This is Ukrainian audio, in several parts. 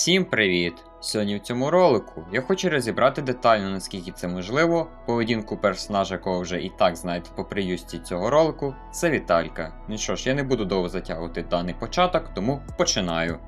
Всім привіт! Сьогодні в цьому ролику я хочу розібрати детально, наскільки це можливо, поведінку персонажа, якого вже і так знаєте по приюсті цього ролику, це Віталька. Ну що ж, я не буду довго затягувати даний початок, тому починаю.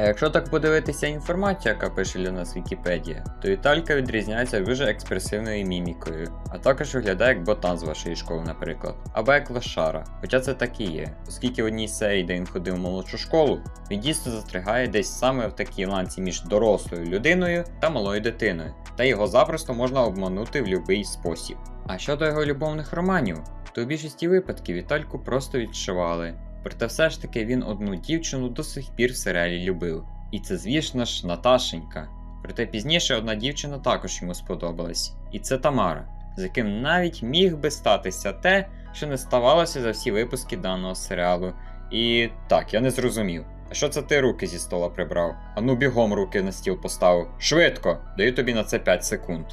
А якщо так подивитися інформацію, яка пише для нас Вікіпедія, то Віталька відрізняється дуже експресивною мімікою, а також виглядає як ботан з вашої школи, наприклад, або як лошара. Хоча це так і є, оскільки в одній серії, де він ходив в молодшу школу, він дійсно застрягає десь саме в такій ланці між дорослою людиною та малою дитиною, та його запросто можна обманути в будь-який спосіб. А щодо його любовних романів, то у більшості випадків Вітальку просто відшивали. Проте все ж таки він одну дівчину до сих пір в серіалі любив. І це, звісно ж, Наташенька. Проте пізніше одна дівчина також йому сподобалась, і це Тамара, з яким навіть міг би статися те, що не ставалося за всі випуски даного серіалу. І так, я не зрозумів. А що це ти руки зі стола прибрав? Ану бігом руки на стіл поставив. Швидко! Даю тобі на це 5 секунд.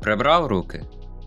Прибрав руки?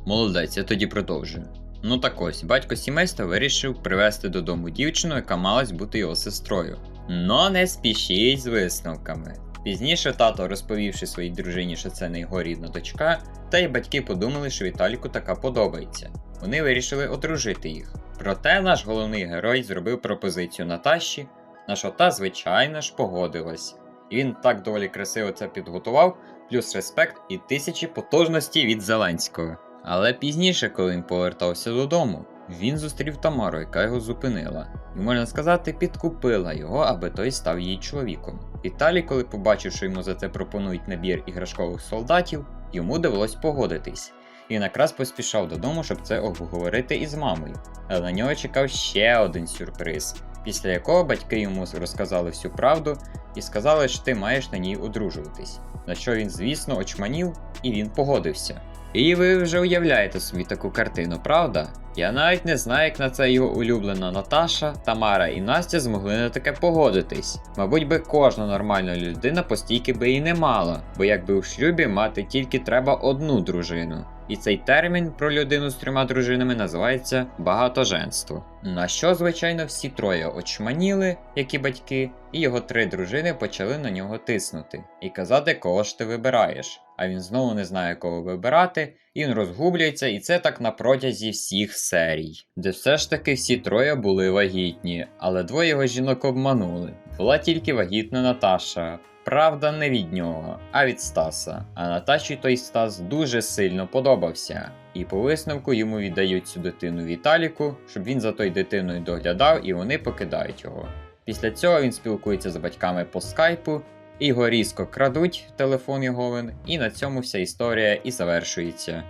Молодець, я тоді продовжую. Ну так ось, батько сімейства вирішив привезти додому дівчину, яка малась бути його сестрою. Но не спішіть з висновками. Пізніше тато, розповівши своїй дружині, що це не його рідна дочка, та й батьки подумали, що Віталіку така подобається. Вони вирішили одружити їх. Проте наш головний герой зробив пропозицію Наташі, на що та, звичайно ж, погодилась. І він так доволі красиво це підготував, плюс респект і тисячі потужності від Зеленського. Але пізніше, коли він повертався додому, він зустрів Тамару, яка його зупинила, і можна сказати, підкупила його, аби той став її чоловіком. Віталій, коли побачив, що йому за це пропонують набір іграшкових солдатів, йому довелось погодитись. І якраз поспішав додому, щоб це обговорити із мамою. Але на нього чекав ще один сюрприз, після якого батьки йому розказали всю правду і сказали, що ти маєш на ній одружуватись. На що він, звісно, очманів, і він погодився. І ви вже уявляєте собі таку картину, правда? Я навіть не знаю, як на це його улюблена Наташа, Тамара і Настя змогли на таке погодитись. Мабуть, би кожна нормальна людина постійки би і не мала, бо якби в шлюбі мати тільки треба одну дружину. І цей термін про людину з трьома дружинами називається багатоженство. На що, звичайно, всі троє очманіли, як і батьки, і його три дружини почали на нього тиснути і казати, кого ж ти вибираєш. А він знову не знає, кого вибирати, і він розгублюється, і це так на протязі всіх серій, де все ж таки всі троє були вагітні, але двоє його жінок обманули. Була тільки вагітна Наташа. Правда, не від нього, а від Стаса. А Наташі той Стас дуже сильно подобався. І по висновку йому віддають цю дитину Віталіку, щоб він за той дитиною доглядав, і вони покидають його. Після цього він спілкується з батьками по скайпу, його різко крадуть телефон Йоговин, і на цьому вся історія і завершується.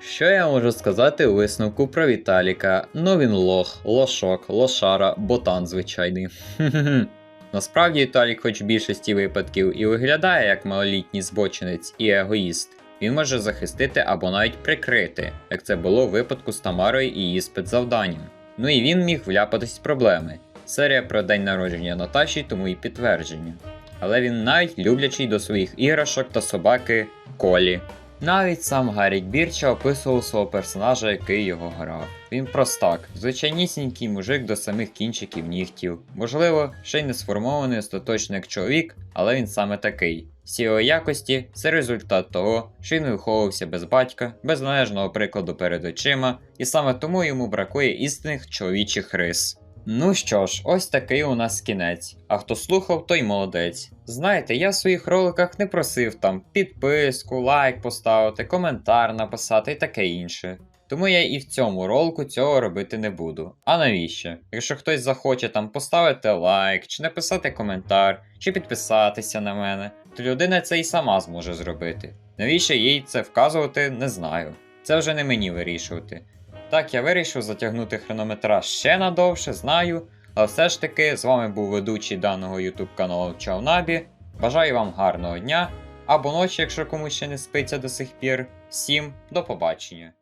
Що я можу сказати у висновку про Віталіка? Ну він лох, лошок, лошара, ботан звичайний. Насправді Віталік, хоч в більшості випадків, і виглядає як малолітній збочинець і егоїст, він може захистити або навіть прикрити, як це було в випадку з Тамарою і її спецзавданням. Ну і він міг вляпатись в проблеми. Серія про день народження Наташі тому і підтвердження. Але він навіть люблячий до своїх іграшок та собаки Колі. Навіть сам Гаррік Бірча описував свого персонажа, який його грав. Він простак, звичайнісінький мужик до самих кінчиків нігтів. Можливо, ще й не сформований остаточно як чоловік, але він саме такий. Всі його якості це результат того, що він виховувався без батька, без належного прикладу перед очима, і саме тому йому бракує істинних чоловічих рис. Ну що ж, ось такий у нас кінець. А хто слухав, той молодець. Знаєте, я в своїх роликах не просив там підписку, лайк поставити, коментар написати і таке інше. Тому я і в цьому ролику цього робити не буду. А навіщо? Якщо хтось захоче там поставити лайк, чи написати коментар, чи підписатися на мене, то людина це і сама зможе зробити. Навіщо їй це вказувати, не знаю. Це вже не мені вирішувати. Так, я вирішив затягнути хронометраж ще надовше, знаю. Але все ж таки, з вами був ведучий даного YouTube каналу Чаунабі. Бажаю вам гарного дня або ночі, якщо комусь ще не спиться до сих пір. Всім до побачення.